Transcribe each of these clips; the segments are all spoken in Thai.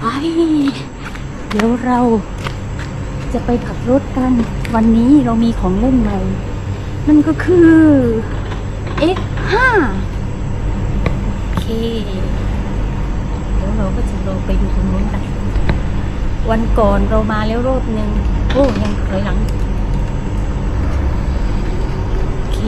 ไป เดี๋ยวเราจะไปขับรถกัน วันนี้เรามีของเล่นใหม่ นั่นก็คือ X5 โอเค เดี๋ยวเราก็จะลงไปดูตรงนู้นกันวันก่อนเรามาแล้วรอบหนึ่งโอ้ ยังถอยหลัง โอเค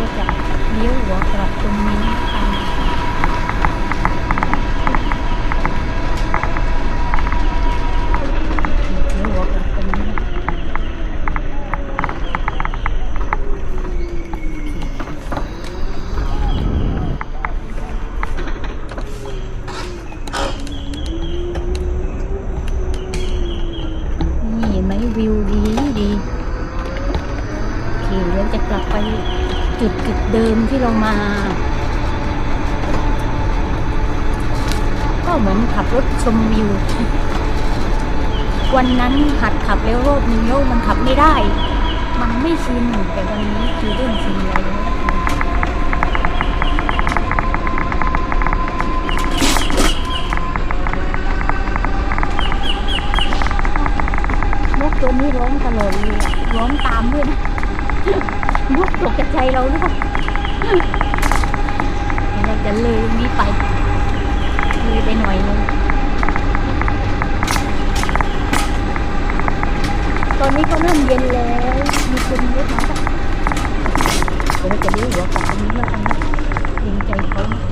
ราจะเลี้ยวหัวกลับตรงนี้ค่ะ จุดจุดเดิมที่เรามา ก็เหมือนขับรถชมวิว วันนั้นหัดขับแล้วรอบนึงแล้วมันขับไม่ได้ มันไม่ชินแต่วันนี้คือเรื่องชินแล้วนกตัวนี้ร้องตลอดเลยร้องตามด้วย ลูกตกใจเราหรือเปล่าเราจะเลยตรงนี้ไปเลยไปหน่อยนึงตอนนี้ก็เริ่มเย็นแล้ว มีคนเยอะมากเดี๋ยวเราจะเลี้ยวหัวกลับตรงนี้แล้วกันนะเกรงใจเขา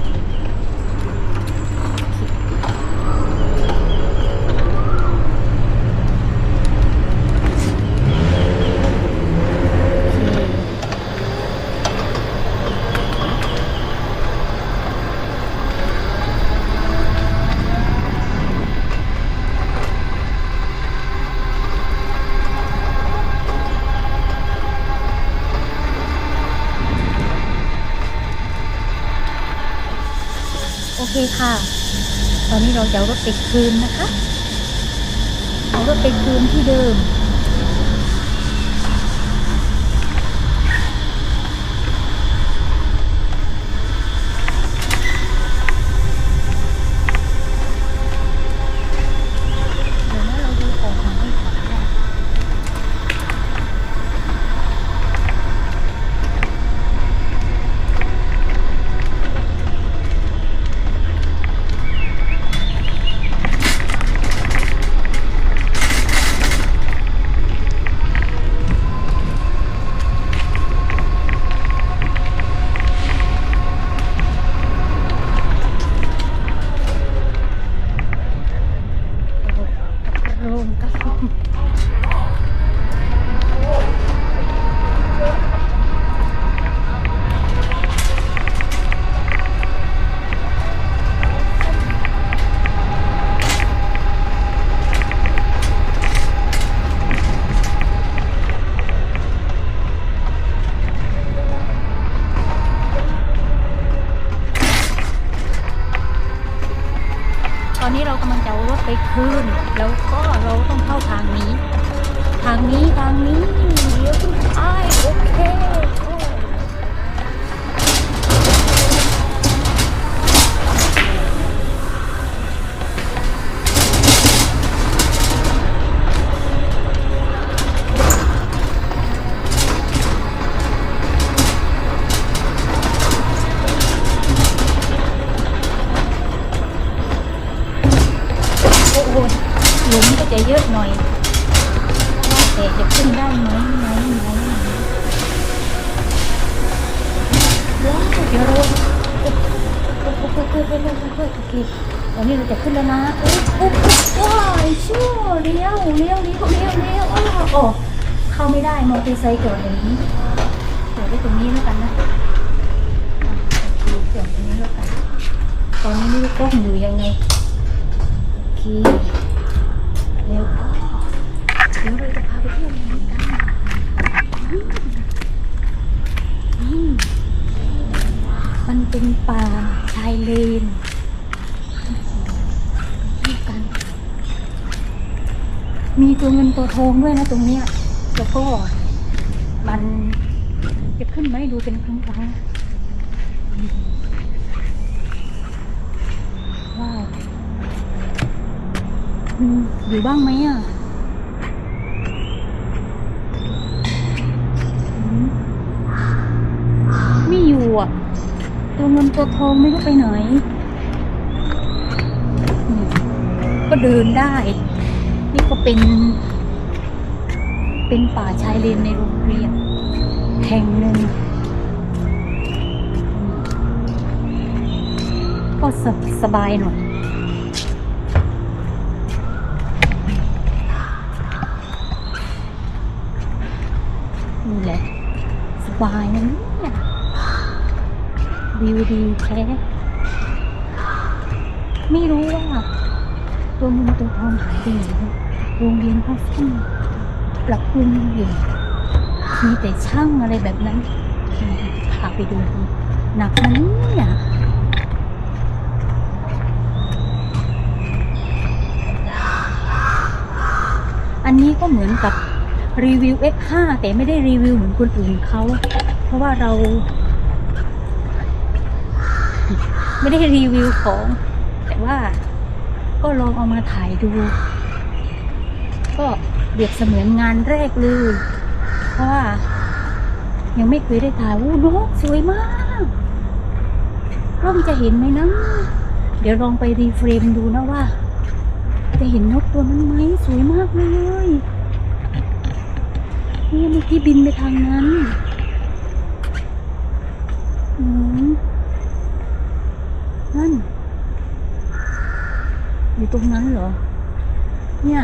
คค่ะ ตอนนี้เราจะรถไปคืนนะคะ เอารถไปคืนที่เดิม โอ้โหลุมก็จะเยอะหน่อยว่าแต่จะขึ้นได้ไหมไหมไหมว้าวเดี๋ยวเราโอ้โหโอ้โหโอ้โหโอ้โหโอ้โหโอเคตอนนี้เราจะขึ้นแล้วนะโอ้โอ้โอ้ว้ายชั่วเลี้ยวเลี้ยวเลี้ยวเลี้ยวเลี้ยวอ้าวโอ้เข้าไม่ได้มอเตอร์ไซค์จอดอย่างนี้จอดไว้ตรงนี้แล้วกันนะจอดตรงนี้แล้วกัน ตอนนี้ไม่รู้กล้องอยู่ยังไง เค แล้วก็เดี๋ยวเราจะพาไปเที่ยวนี้กันอืมมันเป็นป่าชายเลนนี่กัน มีตัวเงินตัวทองด้วยนะตรงเนี้ยแล้วก็มันจะขึ้นมาให้ดูเป็นครั้งครั้งๆว้าว อยู่บ้างไหมอะไม่อยู่อะ ตัวเงินตัวทองไม่รู้ไปไหน ก็เดินได้ นี่ก็เป็น เป็นป่าชายเลนในโรงเรียนแห่งหนึ่งก็สสบายหน่อย นี่แหละ สบายนะเนี่ยวิวดีแท้ไม่รู้ว่าตัวเงินตัวทองหายไปไหนโรงเรียนเขาซ่อมปรับปรุงอยู่มีแต่ช่างอะไรแบบนั้นพาไปดูหนักนะเนี่ยอันนี้ก็เหมือนกับ รีวิว X5 แต่ไม่ได้รีวิวเหมือนคนอื่นเขาเพราะว่าเรา ไม่ได้รีวิวของ แต่ว่าก็ลองเอามาถ่ายดู ก็เรียบเสมือนงานแรกเลย เพราะว่ายังไม่เคยได้ถ่ายวู้นกสวยมากร่มจะเห็นไหมนะ เดี๋ยวลองไปรีเฟรมดูนะว่า จะเห็นนกตัวนั้นไหมสวยมากเลย นี่เมื่อกี้บินไปทางนั้นอืมนั่น อยู่ตรงนั้นเหรอ เนี่ย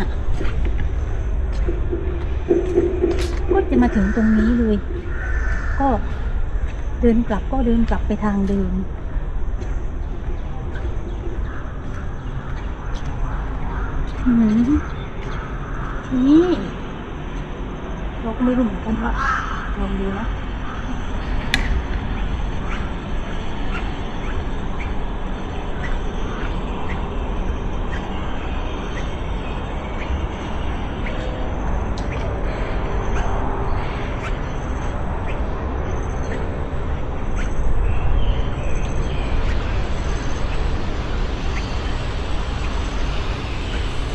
ก็จะมาถึงตรงนี้เลย ก็เดินกลับก็เดินกลับไปทางเดิมอืมนี่ เราก็ไม่รู้เหมือนกันว่าลองดูนะ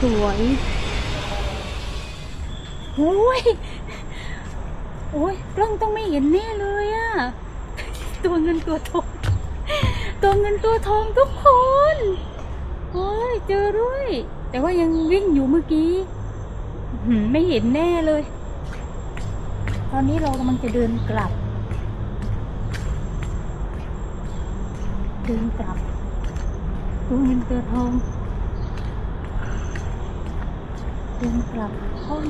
สวยโอ้ย โอ้ยกล้องต้องไม่เห็นแน่เลยอะตัวเงินตัวทองตัวเงินตัวทองทุกคนโอ้ยเจอด้วย แต่ว่ายังวิ่งอยู่เมื่อกี้ไม่เห็นแน่เลย ตอนนี้เรากำลังจะเดินกลับ เดินกลับตัวเงินตัวทอง เดินกลับห้อง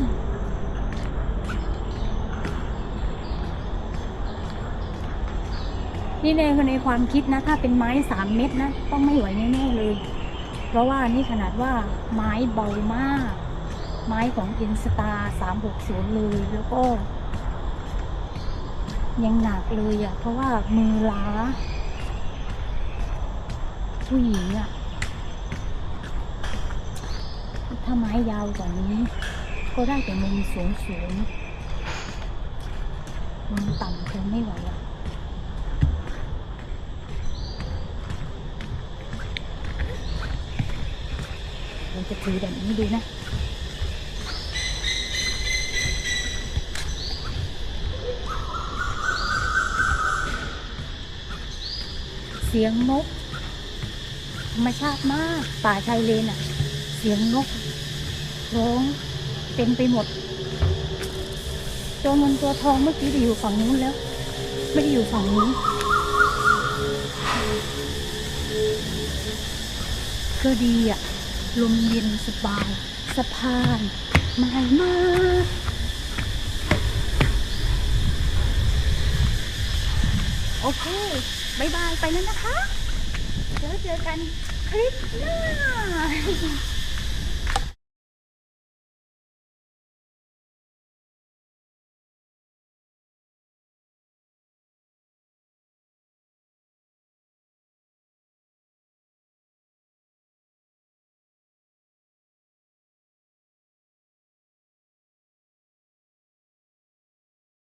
นี่ในในความคิดนะถ้าเป็นไม้สามเม็ดนะต้องไม่ไหวแน่ๆเลย เพราะว่านี่ขนาดว่าไม้เบามาก ไม้ของอินสตาสามหกศูนย์เลยแล้วก็ ยังหนักเลยอะ่ะ เพราะว่ามือล้า ผู้หญิงอะถ้าไม้ยาวกว่านี้ ก็ได้แต่มุมสูงสูงๆมุมต่ำคงไม่ไหวอะ จะถือแบบนี้ดูนะเสียงนกธรรมชาติมากป่าชายเลนอะ เสียงนกร้องเต็มไปหมด ตัวเงินตัวทองเมื่อกี้ไปอยู่ฝั่งนู้นแล้ว ไม่ได้อยู่ฝั่งนี้ก็ดีอะ ลมเย็นสบายสะพานไม้มากโอเคบายบายไปแล้วนะคะเจอเจอกันคลิปหน้า